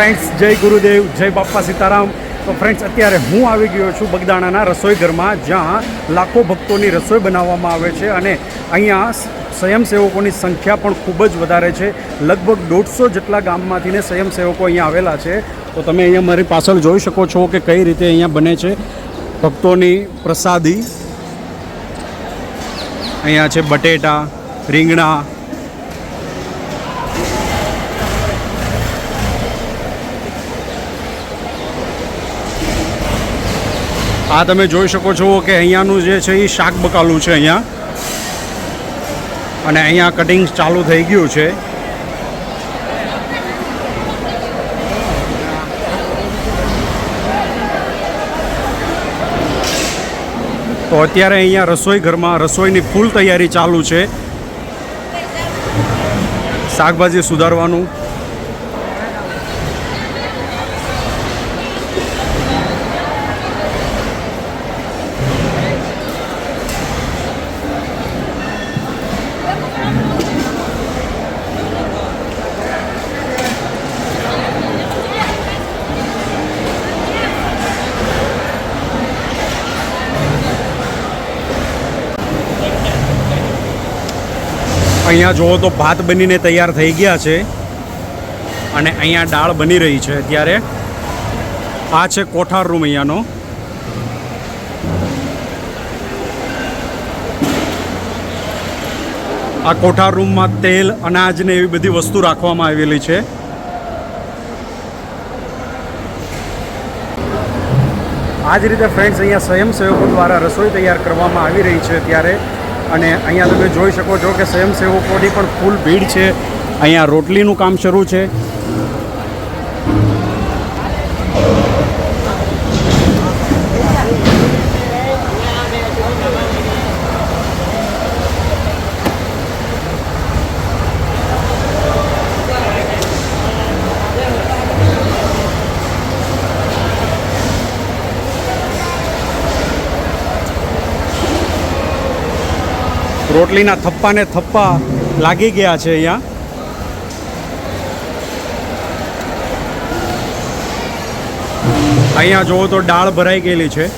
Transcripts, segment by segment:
Friends, જય ગુરુદેવ, જય બાપ્પા સીતારામ. તો ફ્રેન્ડ્સ, અત્યારે હું આવી ગયો છું બગદાણાના રસોઈ ઘરમાં જ્યાં લાખો ભક્તોની રસોઈ બનાવવામાં આવે છે અને અહીંયા સ્વયંસેવકોની સંખ્યા પણ ખૂબ જ વધારે છે. લગભગ દોઢસો જેટલા ગામમાંથી ને સ્વયંસેવકો અહીંયા આવેલા છે. તો તમે અહીંયા મારી પાછળ જોઈ શકો છો કે કઈ રીતે અહીંયા બને છે. ભક્તોની પ્રસાદી. અહીંયા છે બટેટા, રીંગણા આ તમે જોઈ શકો છો કે અહીંયાનું જે છે એ શાક બકાલું છે અહીંયા. અને અહીંયા કટિંગ ચાલુ થઈ ગયું છે. તો અત્યારે અહીંયા રસોઈ ઘરમાં રસોઈની ફૂલ તૈયારી ચાલુ છે. શાકભાજી સુધારવાનું. અહીંયા જુઓ તો ભાત બનીને તૈયાર થઈ ગયા છે. અને અહીંયા દાળ બની રહી છે અત્યારે. આ છે કોઠાર રૂમ અહીંયાનો. આ કોઠાર રૂમમાં તેલ, અનાજ ને એવી બધી વસ્તુ રાખવામાં આવેલી છે. આ જ રીતે ફ્રેન્ડ્સ અહીંયા સ્વયંસેવકો દ્વારા રસોઈ તૈયાર કરવામાં આવી રહી છે ત્યારે અને અહીંયા તમે જોઈ શકો છો કે સ્વયંસેવકોની પણ ફૂલ ભીડ છે. અહીંયા રોટલીનું કામ શરૂ છે. રોટલીના થપ્પાને થપ્પા લાગી ગયા છે અહીંયા. અહીંયા જુઓ તો દાળ ભરાઈ ગયેલી છે.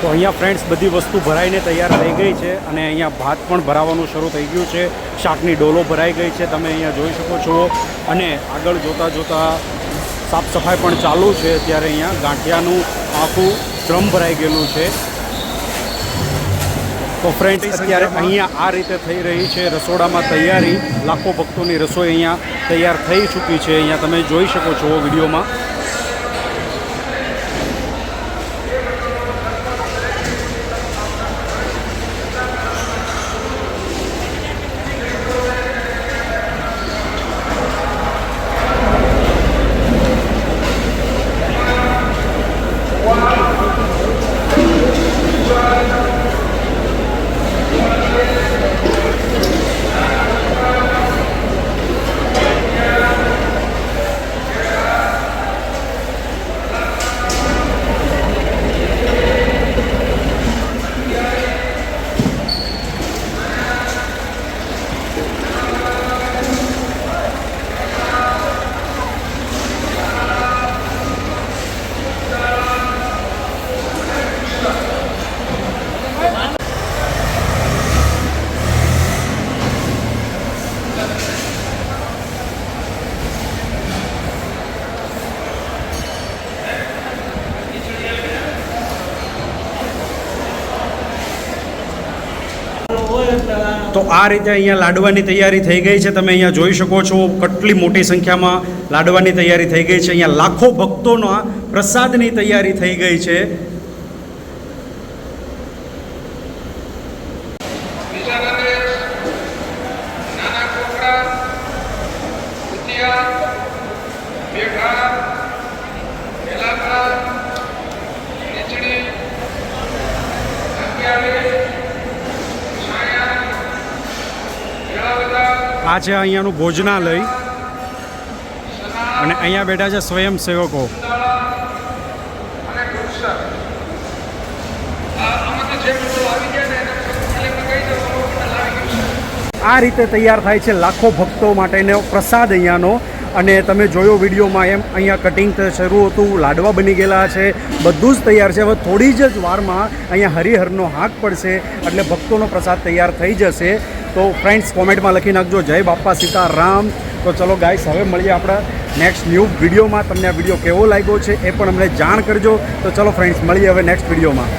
તો અહીંયા ફ્રેન્ડ્સ બધી વસ્તુ ભરાઈને તૈયાર થઈ ગઈ છે અને અહીંયા ભાત પણ ભરાવાનું શરૂ થઈ ગયું છે. શાકની ડોલો ભરાઈ ગઈ છે, તમે અહીંયા જોઈ શકો છો. અને આગળ જોતાં જોતાં સાફ સફાઈ પણ ચાલુ છે ત્યારે અહીંયા. ગાંઠિયાનું આખું ડ્રમ ભરાઈ ગયેલું છે. તો ફ્રેન્ડ્સ અત્યારે અહીંયા આ રીતે થઈ રહી છે રસોડામાં તૈયારી. લાખો ભક્તોની રસોઈ અહીંયા તૈયાર થઈ ચૂકી છે. અહીંયા તમે જોઈ શકો છો વિડીયોમાં. તો આ રીતે અહીંયા લાડવાની તૈયારી થઈ ગઈ છે. તમે અહીંયા જોઈ શકો છો કેટલી મોટી સંખ્યામાં લાડવાની તૈયારી થઈ ગઈ છે. અહીંયા લાખો ભક્તોના પ્રસાદની તૈયારી થઈ ગઈ છે. આ છે અહીંયાનું ભોજનાલય. અને અહીંયા બેઠા છે સ્વયંસેવકો આ રીતે તૈયાર થાય છે લાખો ભક્તો માટેનો પ્રસાદ અહીંયાનો. અને તમે જોયો વિડીયોમાં એમ અહીંયા કટિંગ શરૂ હતું, લાડવા બની ગયેલા છે, બધું જ તૈયાર છે. હવે થોડી જ વારમાં અહીંયા હરિહરનો હાક પડશે, એટલે ભક્તોનો પ્રસાદ તૈયાર થઈ જશે. તો ફ્રેન્ડ્સ કોમેન્ટમાં લખી નાખજો. જય બાપા સીતારામ. તો ચલો ગાઈસ હવે મળીએ આપણા નેક્સ્ટ ન્યૂ વિડીયોમાં. તમને આ વીડિયો કેવો લાગ્યો છે એ પણ અમને જાણ કરજો. તો ચલો ફ્રેન્ડ્સ મળીએ હવે નેક્સ્ટ વિડીયોમાં.